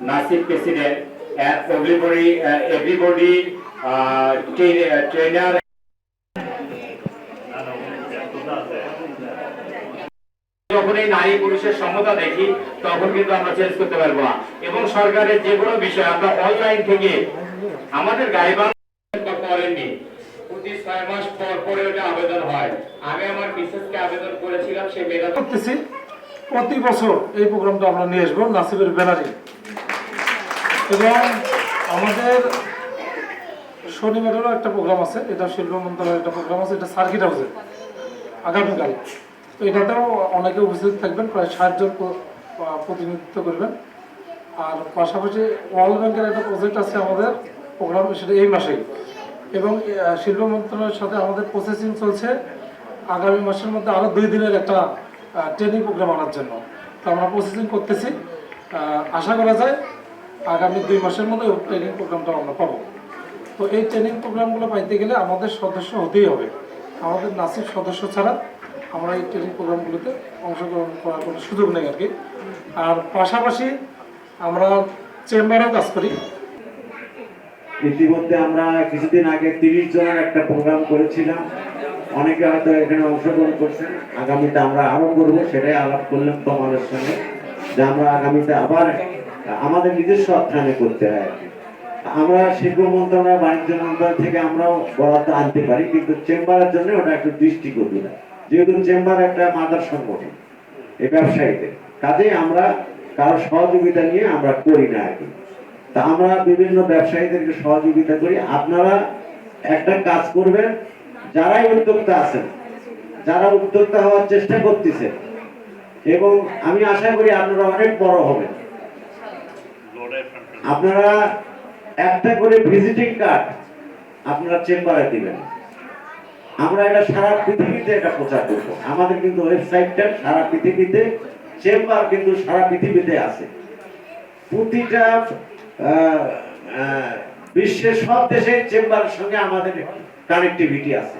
Nasib President, and everybody, uh, everybody, uh, train- uh, trainer. যখন এই নারী পুরুষের সমতা দেখি তখন কিন্তু আমরা চেঞ্জ করতে পারব না। এবং সরকারের যে কোনো বিষয় আমরা অনলাইন থেকে আমাদের গাইবান করেননি। প্রতি ছয় মাস পর পরে ওটা আবেদন হয়। আমি আমার মিসেসকে আবেদন করেছিলাম সে মেয়েটা করতেছি। প্রতি বছর এই প্রোগ্রামটা আমরা নিয়ে আসব নাসিবের ব্যানারে। এবং আমাদের শনিবারেরও একটা প্রোগ্রাম আছে, এটা শিল্প মন্ত্রণালয়ের একটা প্রোগ্রাম আছে, এটা সার্কিট হাউসে আগামীকাল। তো এটাতেও অনেকে উপস্থিত থাকবেন, প্রায় ষাট জন প্রতিনিধিত্ব করবেন। আর পাশাপাশি ওয়ার্ল্ড ব্যাংকের একটা প্রজেক্ট আছে আমাদের প্রোগ্রাম সেটা এই মাসেই। এবং শিল্প মন্ত্রণালয়ের সাথে আমাদের প্রসেসিং চলছে, আগামী মাসের মধ্যে আরও দুই দিনের একটা ট্রেনিং প্রোগ্রাম আনার জন্য। তো আমরা প্রসেসিং করতেছি। আশা করা যায় আগামী দুই মাসের মধ্যে ট্রেনিং প্রোগ্রামটা আমরা পাবো তো এই ট্রেনিং প্রোগ্রামগুলো পাইতে গেলে আমাদের সদস্য হতেই হবে। আমাদের নাসিক সদস্য ছাড়া আমরা এই ট্রেনিং প্রোগ্রামগুলোতে অংশগ্রহণ করার কোনো সুযোগ নেই আর কি। আর পাশাপাশি আমরা চেম্বারেও কাজ করি। ইতিমধ্যে আমরা কিছুদিন আগে তিরিশ জনের একটা প্রোগ্রাম করেছিলাম। অনেকে হয়তো এখানে অংশগ্রহণ করছেন। আগামীতে আমরা আরও করব, সেটাই আলাপ করলাম তোমাদের সঙ্গে। যে আমরা আগামীতে আবার আমাদের নিজস্ব অর্থায়নে করতে হয় আর কি। আমরা শিল্প মন্ত্রণালয়, বাণিজ্য মন্ত্রণালয় থেকে আমরাও বরাদ্দ আনতে পারি, কিন্তু চেম্বারের জন্য ওটা একটু দৃষ্টিকটু না। যেহেতু চেম্বার একটা মাদার সংগঠন, এই ব্যবসায়ীদের। কাজে আমরা কারও সহযোগিতা নিয়ে আমরা করি না আর তা আমরা বিভিন্ন ব্যবসায়ীদেরকে সহযোগিতা করি। আপনারা একটা কাজ করবেন, যারাই উদ্যোক্তা আছেন, যারা উদ্যোক্তা হওয়ার চেষ্টা করতেছেন, এবং আমি আশা করি আপনারা অনেক বড় হবেন। আপনারা একটা করে ভিজিটিং কার্ড আপনারা চেম্বারে দিবেন। আমরা এটা সারা পৃথিবীতে এটা প্রচার করব। আমাদের কিন্তু ওয়েবসাইটটা সারা পৃথিবীতে চেম্বার কিন্তু সারা পৃথিবীতে আছে। প্রতিটা বিশ্বের সব দেশের চেম্বারের সঙ্গে আমাদের কানেক্টিভিটি আছে।